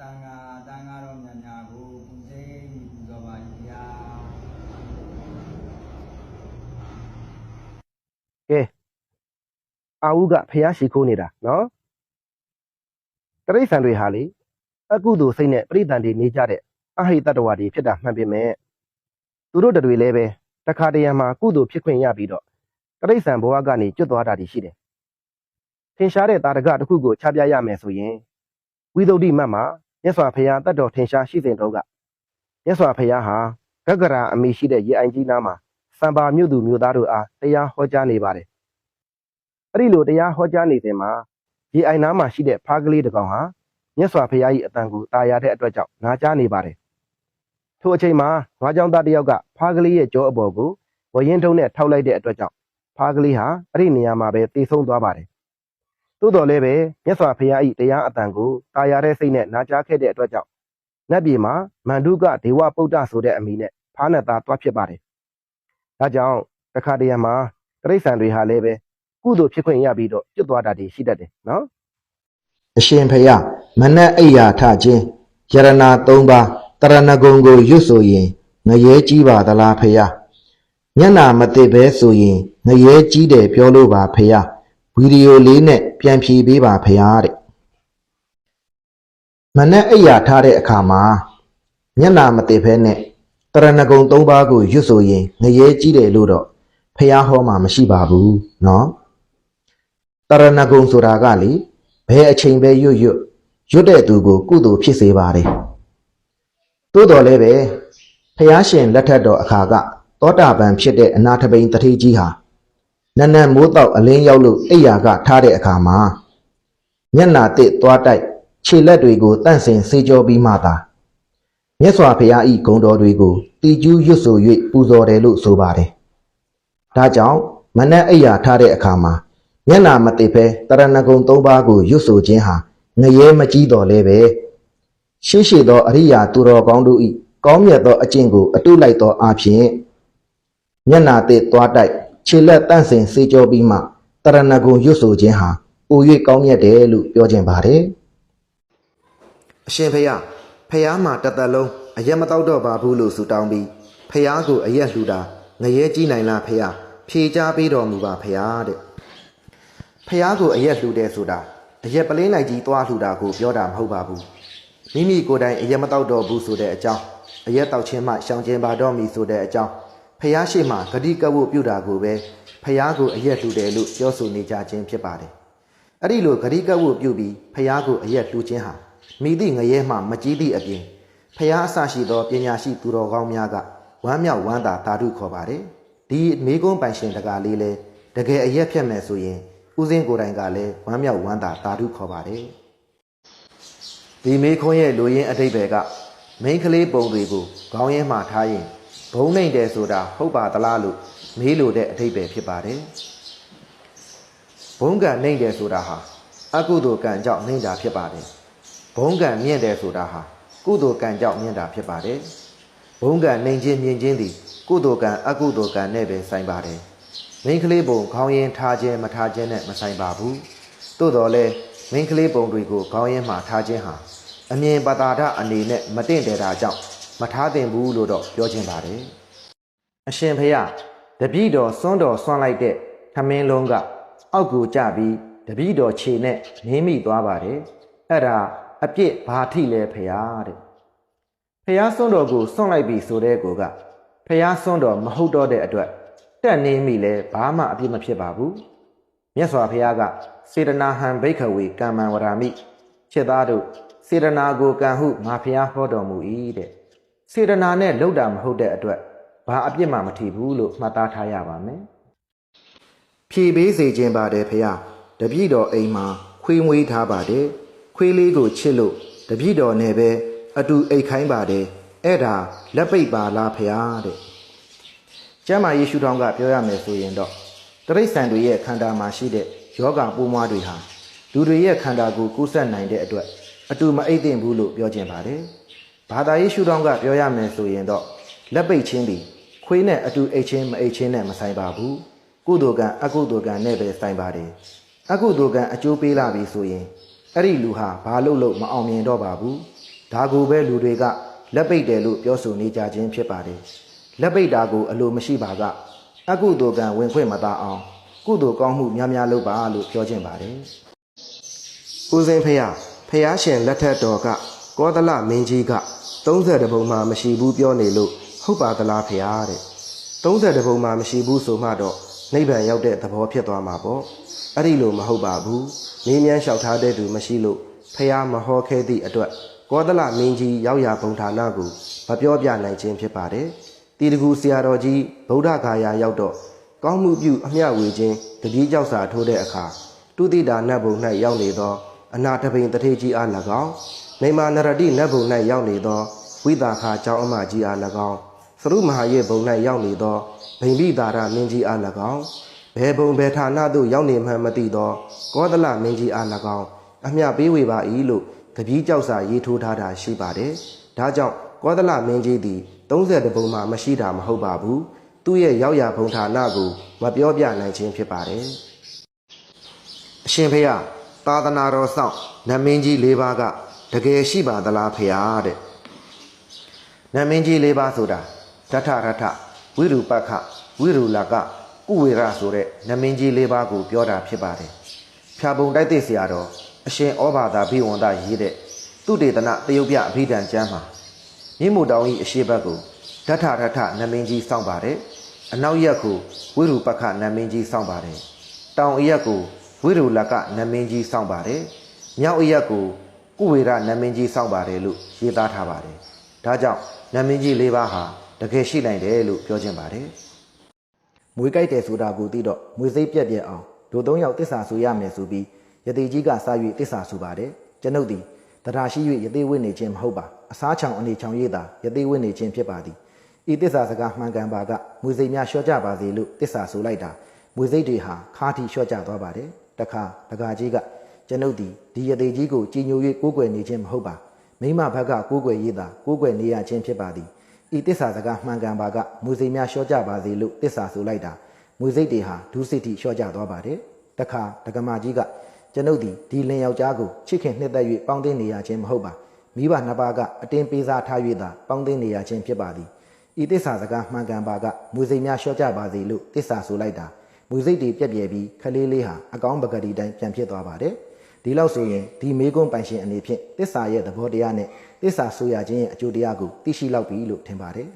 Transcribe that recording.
တန်ဃာတန်ဃာတော်မြတ်များကိုပူဇေးပူဇော်ပါ၏ဗျာကဲအာဟုကဖះရှိခိုးနေတာနော်တရိษံတွေဟာလေအကုသိုလ်စိတ်နဲ့ပြိတ္တန်တွေနေကြတဲ့အဟိတတ္တဝါတွေဖြစ်တာမှန်ပေမဲ့သူတို့တွေလည်းပဲတခါတရံမှာကုသိုလ်ဖြစ်ခွင့်ရပြီးတော့တရိษံဘဝကနေကျွတ်သွားတာတွေရှိတယ်ထင်ရှားတဲ့တာရကတစ်ခုကိုချပြရမယ်ဆိုရင်ဝိသုဒ္ဓိမတ်မှာ မြတ်စွာဘုရားတတ်တော်ထင်ရှားရှိစဉ်တုန်းကမြတ်စွာဘုရားဟာဂဂရာအမိရှိတဲ့ရေအိုင်ကြီးနားမှာစံပါမြို့သူမြို့သားတို့အားတရားဟောကြားနေပါတယ်အဲ့ဒီလိုတရားဟောကြားနေစဉ်မှာဒီအိုင်နားမှာရှိတဲ့ဖားကလေးတစ်ကောင်ဟာမြတ်စွာဘုရားကြီးအတန်ကိုတာယာတဲ့အတွက်ကြောင့်နာကြားနေပါတယ်။ထိုအချိန်မှာနွားကြောင်သားတစ်ယောက်ကဖားကလေးရဲ့ကြောအပေါ်ကိုဝရင်ထုံးနဲ့ထောက်လိုက်တဲ့အတွက်ကြောင့်ဖားကလေးဟာအဲ့ဒီနေရာမှာပဲတေဆုံးသွားပါတယ်။ သို့တော်လည်းပဲမြတ်စွာဘုရားကြီးတရားအတန်ကိုတာယာတဲ့စိတ်နဲ့နာကြားခဲ့တဲ့အတွက်ကြောင့်နတ်ပြည်မှာမန္တုကဒေဝပုဒ္ဒဆိုတဲ့အမည်နဲ့ဖားနတ်သားတွားဖြစ်ပါတယ်။ဒါကြောင့်တခါတရံမှာတရိษံတွေဟာလည်းပဲကုသိုလ်ဖြစ်ခွင့်ရပြီးတော့ကျွတ်သွားတာတွေရှိတတ်တယ်နော်အရှင်ဖယမနက်အိယာထခြင်းယရနာ၃ပါးတရဏဂုံကိုရွတ်ဆိုရင်ငရဲကြီးပါသလားဖယမျက်နာမသိပဲဆိုရင်ငရဲကြီးတယ်ပြောလို့ပါဖယ ဗီဒီယိုလေးနဲ့ပြန်ဖြေပေးပါဖယတဲ့မနက်အိယာထတဲ့အခါမှာမျက်နာမသိဘဲနဲ့တရဏဂုံ၃ပါးကိုရွတ်ဆိုရင်ငရဲကြီးတယ်လို့တော့ဖះဟောမှာမရှိပါဘူးเนาะ တရဏဂုံဆိုတာကလေဘယ်အချိန်ပဲရွတ်ရွတ်ရွတ်တဲ့သူကိုကုသိုလ်ဖြစ်စေပါတယ်သို့တော်လည်းပဲဖះရှင်လက်ထက်တော်အခါကသောတာပန်ဖြစ်တဲ့အနာထပိန်တတိကြီးဟာ နတ်နတ်မိုးတောက်အလင်းရောက်လို့အိယာကထားတဲ့အခါမှာမျက်နာတစ်သွားတိုက်ခြေလက်တွေကိုတန့်စင်စေကြောပြီးမှသာမြတ်စွာဘုရားဤဂုံတော်တွေကိုတီကျူးရွတ်ဆို၍ပူဇော်တယ်လို့ဆိုပါတယ်ဒါကြောင့်မနက်အိယာထားတဲ့အခါမှာမျက်နာမသိပဲတရဏဂုံ၃ပါးကိုရွတ်ဆိုခြင်းဟာငရဲမကြီးတော်လဲပဲရှေးရှေသောအရိယာသူတော်ကောင်းတို့ဤကောင်းမြတ်သောအကျင့်ကိုအတုလိုက်သောအဖြစ်မျက်နာသိသွားတိုက် ခြေလက်တန့်စင်စေကြောပြီးမှတရဏဂုံရွတ်ဆိုခြင်းဟာပို၍ကောင်းမြတ်တယ်လို့ပြောခြင်းပါတယ်အရှင်ဖေယဖះမှာတသက်လုံးအရက်မတောက်တော့ပါဘူးလို့ဆုတောင်းပြီးဖះကိုအရက်လှူတာငရဲကြီးနိုင်လားဖះဖြေချပေးတော်မူပါဖះတဲ့ဖះကိုအရက်လှူတယ်ဆိုတာအရက်ပလင်းလိုက်ကြီးသွားလှူတာကိုပြောတာမဟုတ်ပါဘူးမိမိကိုယ်တိုင်အရက်မတောက်တော့ဘူးဆိုတဲ့အကြောင်းအရက်တောက်ခြင်းမှရှောင်ကျဉ်ပါတော့မည်ဆိုတဲ့အကြောင်း ဖះရှိမှဂတိကဝတ်ပြုတာကိုပဲဖះကိုအရက်လှူတယ်လို့ပြောဆိုနေကြခြင်းဖြစ်ပါတယ်အဲ့ဒီလိုဂတိကဝတ်ပြုပြီးဖះကိုအရက်လှူခြင်းဟာမိသည့်ငရဲမှမကြီးသည့်အပြင်ဖះအစရှိသောပညာရှိသူတော်ကောင်းများကဝမ်းမြောက်ဝမ်းသာသာဓုခေါ်ပါတယ်ဒီမေကုန်းပိုင်ရှင်တကားလေးလဲတကယ်အရက်ဖြတ်မယ်ဆိုရင်ဦးစင်းကိုယ်တိုင်ကလည်းဝမ်းမြောက်ဝမ်းသာတာဓုခေါ်ပါတယ်ဒီမေခွန်းရဲ့လူရင်းအတိတ်ပဲကမိန်းကလေးပုံတွေကိုခေါင်းရင်းမှထားရင် ဘုံနိုင်တယ်ဆိုတာဟုတ်ပါသလားလို့မေးလို့တဲ့အတိတ်ပဲဖြစ်ပါတယ်ဘုံကနိုင်တယ်ဆိုတာဟာအကုသိုလ်ကံကြောင့်နိုင်တာဖြစ်ပါတယ်ဘုံကံမြင့်တယ်ဆိုတာဟာကုသိုလ်ကံကြောင့်မြင့်တာဖြစ်ပါတယ်ဘုံကံနိုင်ခြင်းမြင့်ခြင်းသည်ကုသိုလ်ကံအကုသိုလ်ကံနဲ့ပဲဆိုင်ပါတယ်မိန်းကလေးပုံခေါင်းရင်းထားခြင်းမထားခြင်းနဲ့မဆိုင်ပါဘူး။သို့တော်လဲမိန်းကလေးပုံတွေကိုခေါင်းရင်းမှာထားခြင်းဟာအမြင်ပတာဒအနေနဲ့မတင့်တယ်တာကြောင့် မထားသင့်ဘူးလို့တော့ပြောခြင်းပါတယ်။အရှင်ဖေယတပည့်တော်စွန်းတော်ဆွမ်းလိုက်တဲ့ခမင်းလုံးကအောက်ကိုကျပြီးတပည့်တော်ခြေနဲ့နင်းမိသွားပါတယ်။အဲ့ဒါအပြစ်ဘာထိလဲဖေယတဲ့။ဖေယစွန်းတော်ကိုစွန့်လိုက်ပြီဆိုတဲ့ကိုကဖေယစွန်းတော်မဟုတ်တော့တဲ့အတွက်တက်နေမိလဲဘာမှအပြစ်မဖြစ်ပါဘူးမြတ်စွာဘုရားကစေတနာဟံဘိခဝေကမ္မံဝရာမိခြေသားတို့စေတနာကိုကံဟုငါဘုရားဟောတော်မူ၏တဲ့ စေတနာနဲ့လှုပ်တာမဟုတ်တဲ့အတွက်ဘာအပြစ်မှမထီဘူးလို့မှတ်သားထားရပါမယ်ဖြေပေးစေခြင်းပါတယ်ဘုရားတပည့်တော်အိမ်မှာခွေးမွေးထားပါတယ်ခွေးလေးကိုချစ်လို့တပည့်တော်နဲ့ပဲအတူအိတ်ခိုင်းပါတယ်အဲ့ဒါလက်ပိတ်ပါလားဘုရားတဲ့ကျမ်းမာယေရှုထောင်ကပြောရမယ်ဆိုရင်တော့တရိษံတွေရဲ့ခန္ဓာမှာရှိတဲ့ယောဂပိုးမွားတွေဟာလူတွေရဲ့ခန္ဓာကိုကူးစက်နိုင်တဲ့အတွက်အတူမအိပ်သင့်ဘူးလို့ပြောခြင်းပါတယ်။ ဘာသာယေရှုထောင်ကပြောရမယ်ဆိုရင်တော့လက်ပိတ်ခြင်းသည်ခွေးနဲ့အတူအိတ်ချင်းမအိတ်ချင်းနဲ့မဆိုင်ပါဘူး။ကုသိုလ်ကံအကုသိုလ်ကံနဲ့ပဲဆိုင်ပါတယ်။အကုသိုလ်ကံအကျိုးပေးလာပြီဆိုရင်အဲ့ဒီလူဟာဘာလို့လို့မအောင်မြင်တော့ပါဘူး။ဒါကိုပဲလူတွေကလက်ပိတ်တယ်လို့ပြောဆိုနေကြခြင်းဖြစ်ပါတယ်လက်ပိတ်တာကိုအလိုမရှိပါကအကုသိုလ်ကံဝင်ခွင့်မသာအောင် ကုသိုလ်ကောင်းမှုများများလုပ်ပါလို့ပြောခြင်းပါတယ်ဦးစင်းဖះဖះရှင်လက်ထက်တော်က ကောသလမင်းကြီးက30ဘုံမှာမရှိဘူးပြောနေလို့ဟုတ်ပါသလားဖះတဲ့30ဘုံမှာမရှိဘူးဆိုမှတော့နိဗ္ဗာန်ရောက်တဲ့သဘောဖြစ်သွားမှာပေါ့အဲ့ဒီလိုမဟုတ်ပါဘူးနင်းမြန်းလျှောက်ထားတဲ့သူမရှိလို့ဖះမဟောခဲ့သည့်အတွက်ကောသလမင်းကြီးရောက်ရာဘုံဌာနကိုမပြောပြနိုင်ခြင်းဖြစ်ပါတယ်တီတကူဆရာတော်ကြီးဗုဒ္ဓဂါယာရောက်တော့ကောင်းမှုပြုအမျှဝေခြင်းတတိကြောက်စာထိုးတဲ့အခါတုတိတာနတ်ဘုံ၌ရောက်နေသောအနာတပိန်တထေကြီးအား၎င်း နေမာနရတိနတ်ဘုံ၌ရောက်နေသောဝိတာခာကျောင်းအမကြီးအား၎င်းသရုမဟာယေဘုံ၌ရောက်နေသောဗိမ္ပိတာရမင်းကြီးအား၎င်းဘယ်ဘုံဘယ်ဌာနသို့ရောက်နေမှန်းမသိသောကောသလမင်းကြီးအား၎င်းအမျှပေးဝေပါ၏လို့တပည့်ကြောက်စာရေးထိုးထားတာရှိပါတယ်ဒါကြောင့်ကောသလမင်းကြီးသည်30ဘုံမှာမရှိတာမဟုတ်ပါဘူးသူ့ရဲ့ရောက်ရဘုံဌာနကိုမပြောပြနိုင်ခြင်းဖြစ်ပါတယ်အရှင်ဖေယသာသနာတော်ဆောင်နတ်မင်းကြီး၄ပါးက တကယ်ရှိပါသလားဖေယတဲ့နတ်မင်းကြီး၄ပါးဆိုတာဓထရထဝိရူပခဝိရူလကကုဝေရဆိုတဲ့နတ်မင်းကြီး၄ပါးကိုပြောတာဖြစ်ပါတယ်ဖြာပုံတိုက်သိဆရာတော်အရှင်ဩဘာသာဘိဝန္တရေးတဲ့သူတေသနတယုတ်ပြအဘိဓမ္ကျမ်းမှာမြင့်မို့တောင်ဤအရှိဘက်ကိုဓထရထနတ်မင်းကြီးစောင့်ပါတယ်အနောက်ရက်ကိုဝိရူပခနတ်မင်းကြီးစောင့်ပါတယ်တောင်အရက်ကိုဝိရုလကနတ်မင်းကြီးစောင့်ပါတယ်။မြောက်အရက်ကို ကုဝေရနတ်မင်းကြီးစောင့်ပါတယ်လို့ရေးသားထားပါတယ်။ဒါကြောင့်နတ်မင်းကြီး၄ပါးဟာတကယ်ရှိနိုင်တယ်လို့ပြောခြင်းပါတယ်။မွေးကြိုက်တယ်ဆိုတာကိုသိတော့မွေစိတ်ပြက်ပြက်အောင်ဒိုသုံးယောက်တစ္ဆာဆိုရမယ်ဆိုပြီးယတိကြီးကစာ၍တစ္ဆာဆိုပါတယ်။ကျွန်ုပ်သည်တရားရှိ၍ယတိဝိနေခြင်းမဟုတ်ပါ။အစားချောင်အနေချောင်ရည်သာယတိဝိနေခြင်းဖြစ်ပါသည်။ဤတစ္ဆာစကားမှန်ကန်ပါကမွေစိတ်များလျှော့ကြပါစေလို့တစ္ဆာဆိုလိုက်တာမွေစိတ်တွေဟာခါတီလျှော့ကြသွားပါတယ်။တခါဒကာကြီးက ကျွန်ုပ်ဒီဒီယတိကြီးကိုကြည်ညို၍ကိုးကွယ်နေခြင်းမဟုတ်ပါမိမဘက်ကကိုးကွယ်ရေးသာကိုးကွယ်နေရခြင်းဖြစ်ပါသည်ဤတစ္ဆာစကားမှန်ကန်ပါကမူစိများလျှော့ကြပါစေလို့တစ္ဆာဆိုလိုက်တာမူစိတ်တွေဟာဒုစိတ်တိလျှော့ကြသွားပါတယ်တခါဒကမာကြီးကကျွန်ုပ်ဒီဒီလင်ယောက်ျားကိုချစ်ခင်နှစ်သက်၍ပေါင်းသိနေရခြင်းမဟုတ်ပါမိဘနှစ်ပါးကအတင်းပေးစားထား၍သာပေါင်းသိနေရခြင်းဖြစ်ပါသည်ဤတစ္ဆာစကားမှန်ကန်ပါကမူစိများလျှော့ကြပါစေလို့တစ္ဆာဆိုလိုက်တာမူစိတ်တွေပြက်ပြဲပြီးခလေးလေးဟာအကောင်းပကတိတိုင်းပြန်ဖြစ်သွားပါတယ် ဒီလောက်ဆိုရင်ဒီမေကွန်းပိုင်ရှင်အနေဖြင့်တစ္ဆာရဲ့သဘောတရားနဲ့တစ္ဆာဆိုရခြင်းရဲ့အကျိုးတရားကိုသိရှိလောက်ပြီလို့ထင်ပါတယ်